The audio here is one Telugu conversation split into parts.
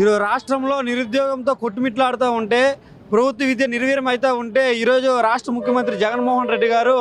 ఈరోజు రాష్ట్రంలో నిరుద్యోగంతో కొట్టుమిట్లాడుతూ ఉంటే ప్రభుత్వ విద్య నిర్వీర్యం అవుతూ ఉంటే ఈరోజు రాష్ట్ర ముఖ్యమంత్రి జగన్మోహన్ రెడ్డి గారు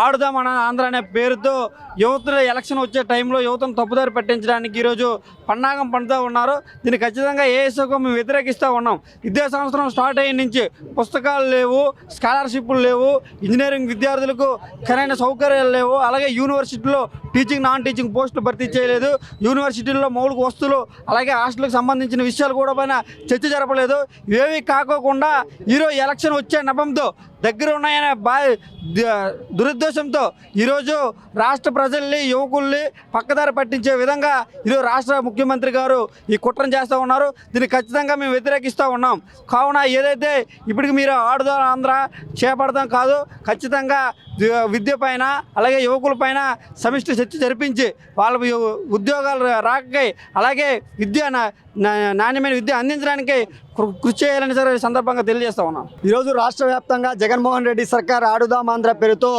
ఆడుదామన ఆంధ్ర అనే పేరుతో యువత ఎలక్షన్ వచ్చే టైంలో యువతను తప్పుదారి పట్టించడానికి ఈరోజు పన్నాగం పండుతూ ఉన్నారు. దీన్ని ఖచ్చితంగా ఏఎస్ఓకు మేము వ్యతిరేకిస్తూ ఉన్నాం. విద్యా సంవత్సరం స్టార్ట్ అయ్యి నుంచి పుస్తకాలు లేవు స్కాలర్షిప్లు లేవు ఇంజనీరింగ్ విద్యార్థులకు సరైన సౌకర్యాలు లేవు. అలాగే యూనివర్సిటీలో టీచింగ్ నాన్ టీచింగ్ పోస్టులు భర్తీ చేయలేదు. యూనివర్సిటీల్లో మౌలిక వస్తువులు అలాగే హాస్టల్కి సంబంధించిన విషయాలు కూడా పైన చర్చ జరపలేదు. ఇవేవి కాకోకుండా ఈరోజు ఎలక్షన్ వచ్చే నెపంతో దగ్గర ఉన్నాయనే బా దురుద్దేశంతో ఈరోజు రాష్ట్ర ప్రజల్ని యువకుల్ని పక్కదారి పట్టించే విధంగా ఈరోజు రాష్ట్ర ముఖ్యమంత్రి గారు ఈ కుట్రను చేస్తూ ఉన్నారు. దీన్ని ఖచ్చితంగా మేము వ్యతిరేకిస్తూ ఉన్నాం. కావున ఏదైతే ఇప్పటికి మీరు ఆడుదాం ఆంధ్ర చేపడదాం కాదు ఖచ్చితంగా విద్య పైన అలాగే యువకుల పైన సమిష్టి చర్చ జరిపించి వాళ్ళ ఉద్యోగాలు రాకై అలాగే విద్య నాణ్యమైన విద్య అందించడానికి కృషి చేయాలని సరే సందర్భంగా తెలియజేస్తా ఉన్నాను ఈరోజు రాష్ట్ర వ్యాప్తంగా జగన్మోహన్ రెడ్డి సర్కార్ ఆడుదాం ఆంధ్ర పేరుతో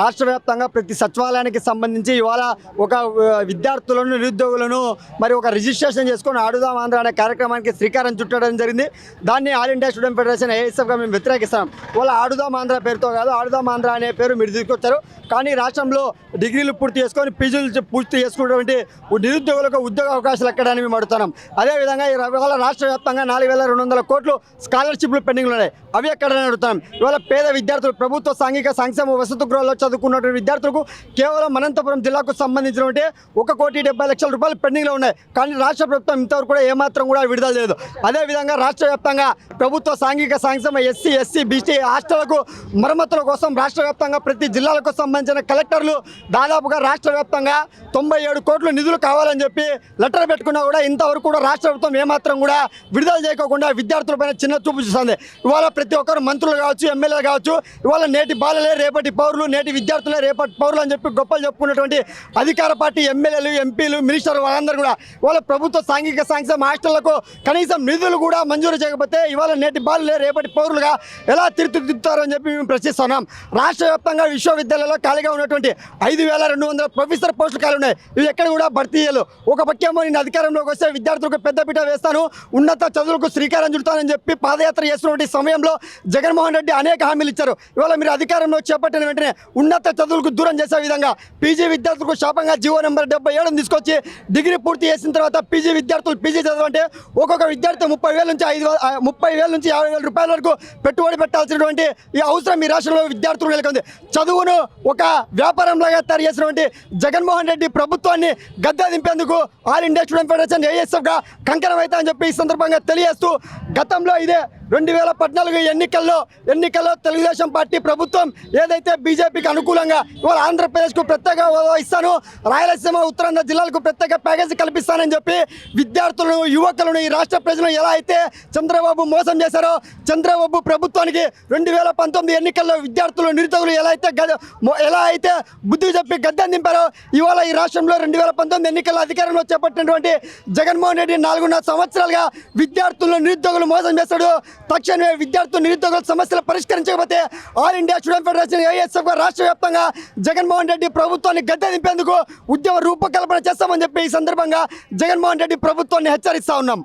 రాష్ట్ర వ్యాప్తంగా ప్రతి సచివాలయానికి సంబంధించి ఇవాళ ఒక విద్యార్థులను నిరుద్యోగులను మరి ఒక రిజిస్ట్రేషన్ చేసుకొని ఆడుదాం ఆంధ్ర అనే కార్యక్రమానికి శ్రీకారం చుట్టడం జరిగింది. దాన్ని ఆల్ ఇండియా స్టూడెంట్ ఫెడరేషన్ ఏఎస్ఎఫ్గా మేము వ్యతిరేకిస్తాం. వాళ్ళ ఆడుదాం ఆంధ్ర పేరుతో కాదు ఆడుదాం ఆంధ్ర అనే పేరు మీరు తీసుకొచ్చారు. కానీ రాష్ట్రంలో డిగ్రీలు పూర్తి చేసుకొని పీజీలు పూర్తి చేసుకున్నటువంటి నిరుద్యోగులకు ఉద్యోగ అవకాశాలు ఎక్కడని మేము అడుగుతున్నాం. అదేవిధంగా ఈ ఇవాళ రాష్ట్ర వ్యాప్తంగా నాలుగు వేల రెండు వందల కోట్లు స్కాలర్షిప్లు పెండింగ్లు ఉన్నాయి. అవి ఎక్కడనే అడుగుతాం. ఇవాళ పేద విద్యార్థులు ప్రభుత్వ సాంఘిక సంక్షేమ వసతి గృహాల్లో చదువుకున్నటువంటి విద్యార్థులకు కేవలం అనంతపురం జిల్లాకు సంబంధించినటువంటి ఒక కోటి డెబ్బై లక్షల రూపాయలు పెండింగ్లో ఉన్నాయి. కానీ రాష్ట్ర ప్రభుత్వం ఇంతవరకు కూడా ఏమాత్రం కూడా విడుదల లేదు. అదేవిధంగా రాష్ట్ర వ్యాప్తంగా ప్రభుత్వ సాంఘిక సంక్షేమ ఎస్సీ ఎస్సీ బీసీ హాస్టళ్ళకు మరమ్మతుల కోసం రాష్ట్ర వ్యాప్తంగా ప్రతి జిల్లాలకు సంబంధించిన కలెక్టర్లు దాదాపుగా రాష్ట్ర వ్యాప్తంగా తొంభై ఏడు కోట్లు నిధులు కావాలని చెప్పి లెటర్ పెట్టుకున్నా కూడా ఇంతవరకు కూడా రాష్ట్ర ప్రభుత్వం ఏమాత్రం కూడా విడుదల చేయకోకుండా విద్యార్థులపైన చిన్న చూపు చూస్తుంది. ఇవాళ ప్రతి ఒక్కరు మంత్రులు కావచ్చు ఎమ్మెల్యేలు కావచ్చు ఇవాళ నేటి బాలలే రేపటి పౌరులు నేటి విద్యార్థులే రేపటి పౌరులు అని చెప్పి గొప్పలు చెప్పుకున్నటువంటి అధికార పార్టీ ఎమ్మెల్యేలు ఎంపీలు మినిస్టర్ వాళ్ళందరూ కూడా ఇవాళ ప్రభుత్వ సాంఘిక సంక్షేమ హాస్టళ్ళకు కనీసం నిధులు కూడా మంజూరు చేయకపోతే ఇవాళ నేటి బాలలే రేపటి పౌరులుగా ఎలా తీర్చిదిద్దుతారు అని చెప్పి మేము ప్రశ్నిస్తున్నాం. రాష్ట్ర వ్యాప్తంగా విశ్వవిద్యాలయాల్లో ఖాళీగా ఉన్నటువంటి ఐదు వేల రెండు వందల ప్రొఫెసర్ పోస్టులు ఖాళీ ఉన్నాయి. ఇవి ఎక్కడ కూడా భర్తీ ఒక పక్కేమో నేను అధికారంలోకి వస్తే విద్యార్థులకు పెద్దపీట వేస్తాను. ఉన్నత చదువులకు శ్రీకారం చుడతానని చెప్పి పాదయాత్ర చేస్తున్నటువంటి సమయంలో జగన్మోహన్ రెడ్డి అనేక హామీలు ఇచ్చారు. ఇవాళ మీరు అధికారంలో చేపట్టిన వెంటనే ఉన్నత చదువులకు దూరం చేసే విధంగా పీజీ విద్యార్థులకు శాపంగా జీవో నెంబర్ డెబ్బై ఏడు తీసుకొచ్చి డిగ్రీ పూర్తి చేసిన తర్వాత పీజీ విద్యార్థులు పీజీ చదవంటే ఒక్కొక్క విద్యార్థి ముప్పై వేల నుంచి ఐదు ముప్పై వేల నుంచి యాభై వేల రూపాయల వరకు పెట్టుబడి పెట్టాల్సినటువంటి ఈ అవసరం ఈ రాష్ట్రంలో విద్యార్థులు నెలకొంది. చదువును ఒక వ్యాపారంలాగా తయారు చేసినటువంటి జగన్మోహన్ రెడ్డి ప్రభుత్వాన్ని గద్దె దింపేందుకు ఆల్ ఇండియా స్టూడెంట్ ఫెడరేషన్ ఏఎస్ఎఫ్గా కంకరం అని చెప్పి ఈ సందర్భంగా తెలియజేస్తూ గతంలో ఇదే రెండు వేల పద్నాలుగు ఎన్నికల్లో ఎన్నికల్లో తెలుగుదేశం పార్టీ ప్రభుత్వం ఏదైతే బీజేపీకి అనుకూలంగా ఇవాళ ఆంధ్రప్రదేశ్కు ప్రత్యేక హోదా ఇస్తాను రాయలసీమ ఉత్తరాంధ్ర జిల్లాలకు ప్రత్యేక ప్యాకేజీ కల్పిస్తానని చెప్పి విద్యార్థులను యువకులను ఈ రాష్ట్ర ప్రజలను ఎలా అయితే చంద్రబాబు మోసం చేశారో చంద్రబాబు ప్రభుత్వానికి రెండు వేల పంతొమ్మిది ఎన్నికల్లో విద్యార్థులు నిరుద్యోగులు ఎలా అయితే ఎలా అయితే బుద్ధి చెప్పి గద్దె దింపారో ఇవాళ ఈ రాష్ట్రంలో రెండు వేల పంతొమ్మిది ఎన్నికల అధికారంలో చేపట్టినటువంటి జగన్మోహన్ రెడ్డి నాలుగున్నర సంవత్సరాలుగా విద్యార్థులను నిరుద్యోగులు మోసం చేస్తాడు తక్షణమే విద్యార్థులు నిరుద్యోగుల సమస్యలు పరిష్కరించకపోతే all India student federation ASF రాష్ట్ర వ్యాప్తంగా జగన్మోహన్ రెడ్డి ప్రభుత్వాన్ని గద్దె దింపేందుకు ఉద్యమ రూపకల్పన చేస్తామని చెప్పి ఈ సందర్భంగా జగన్మోహన్ రెడ్డి ప్రభుత్వాన్ని హెచ్చరిస్తా ఉన్నాం.